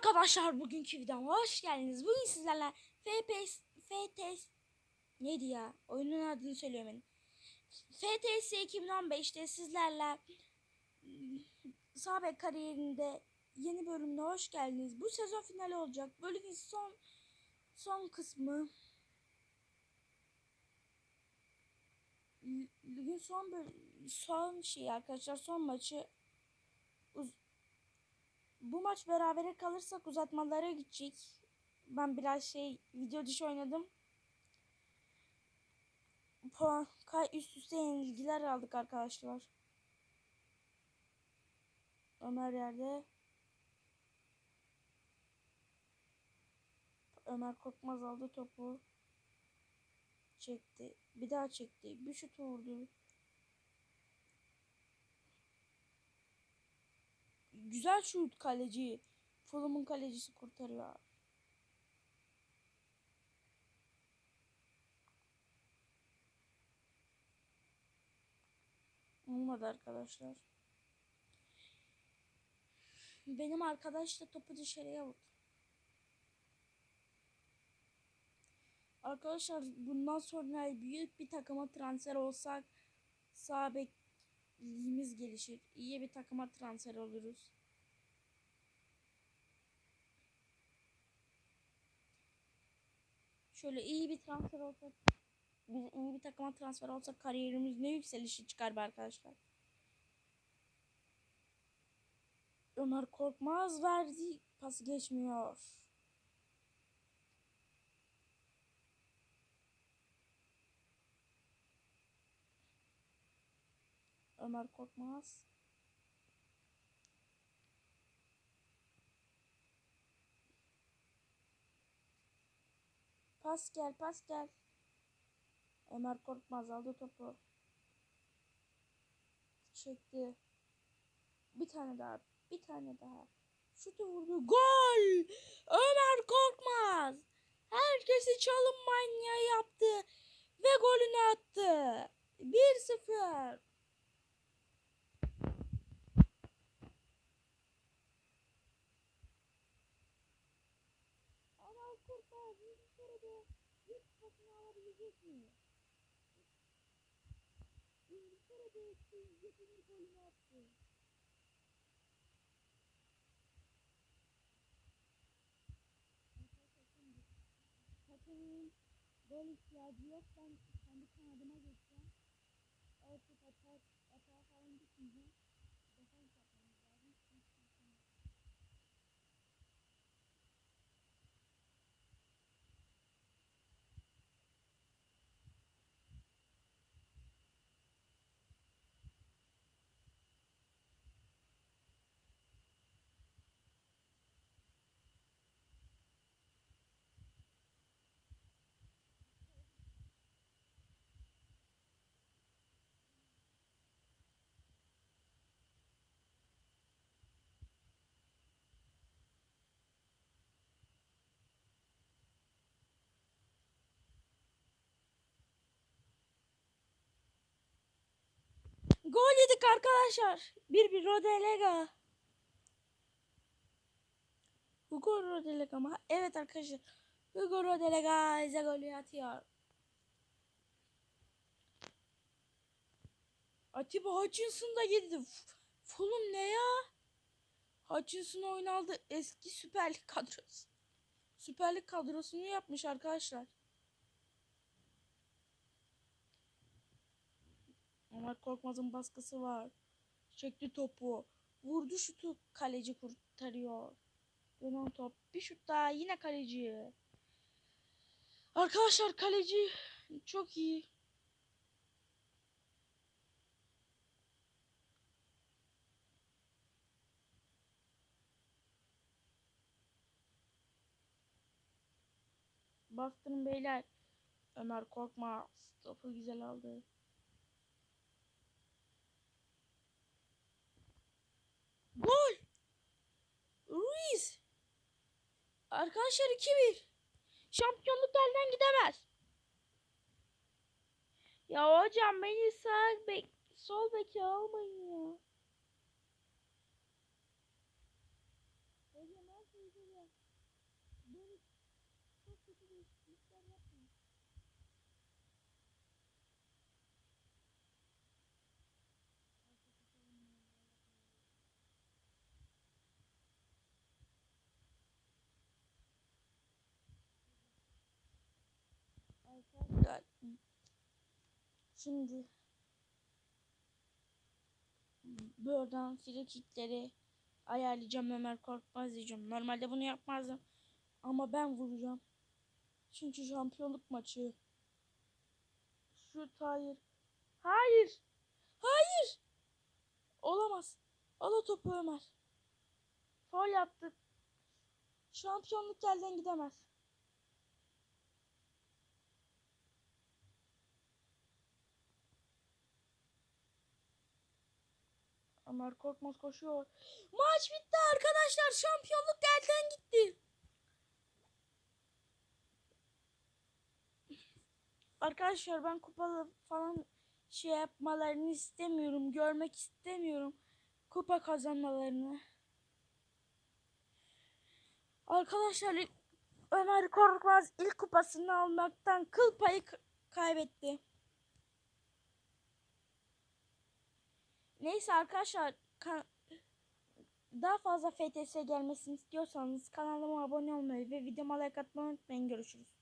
arkadaşlar bugünkü videoma hoş geldiniz. Bugün sizlerle FPS FTS neydi ya? Oyunun adını söylüyorum FTS 2015'te sizlerle Sabek kariyerinde yeni bölümüne hoş geldiniz. Bu sezon finali olacak. Bölümün son son kısmı. Bugün son böl- son şey arkadaşlar son maçı uz- bu maç berabere kalırsak uzatmalara gidecek. Ben biraz şey video dışı oynadım. Puan kay üst üste yenilgiler aldık arkadaşlar. Ömer yerde. Ömer Korkmaz aldı topu. Çekti. Bir daha çekti. Bir şut vurdu. Güzel şut kaleci. Fulham'ın kalecisi kurtarıyor. Olmadı arkadaşlar. Benim arkadaş da topu dışarıya vurdu. Arkadaşlar bundan sonra büyük bir takıma transfer olsak sağ bekliğimiz gelişir. İyi bir takıma transfer oluruz. Şöyle iyi bir transfer olsak biz iyi bir takıma transfer olsak kariyerimiz ne yükselişi çıkar be arkadaşlar. Ömer Korkmaz verdi. Pas geçmiyor. Ömer Korkmaz. Pas gel, pas gel. Ömer Korkmaz aldı topu. Çekti. Bir tane daha, bir tane daha. Şutu vurdu. Gol! Ömer Korkmaz. Herkesi çalım manyağı yaptı ve golünü attı. 1-0. Ömer Korkmaz İlk kupasını alabilecek mi? İngiltere'de yetinin golünü attı. Takımın gol ihtiyacı yok. Ben kendi kanadıma geçeceğim. Yedik arkadaşlar. Bir bir Rodelega. Hugo Rodelega mı? Evet arkadaşlar. Hugo Rodelega bize golü atıyor. Atiba Hutchinson da girdi. Fulham ne ya? Hutchinson oynaldı. Eski Süper Lig kadrosu. Süper Lig kadrosunu yapmış arkadaşlar. Ömer Korkmaz'ın baskısı var. Çekti topu. Vurdu şutu. Kaleci kurtarıyor. Dönen top. Bir şut daha. Yine kaleci. Arkadaşlar kaleci çok iyi. Bastırın beyler. Ömer Korkmaz topu güzel aldı. Gol! Ruiz! Arkadaşlar 2-1. Şampiyonluk elden gidemez. Ya hocam beni sağ bek, sol beki almayın ya. Hocam al teyzeler. Böyle çok kötü değişiklikler yapmayın. Arkadaşlar şimdi buradan frikikleri ayarlayacağım Ömer Korkmaz diyeceğim. Normalde bunu yapmazdım ama ben vuracağım. Çünkü şampiyonluk maçı. Şut hayır. Hayır. Hayır. Olamaz. Al o topu Ömer. Faul yaptık. Şampiyonluk elden gidemez. Ömer Korkmaz koşuyor. Maç bitti arkadaşlar. Şampiyonluk elden gitti. Arkadaşlar ben kupalı falan şey yapmalarını istemiyorum. Görmek istemiyorum. Kupa kazanmalarını. Arkadaşlar Ömer Korkmaz ilk kupasını almaktan kıl payı kaybetti. Neyse arkadaşlar ka- daha fazla FTS gelmesini istiyorsanız kanalıma abone olmayı ve videoma like atmayı unutmayın. Görüşürüz.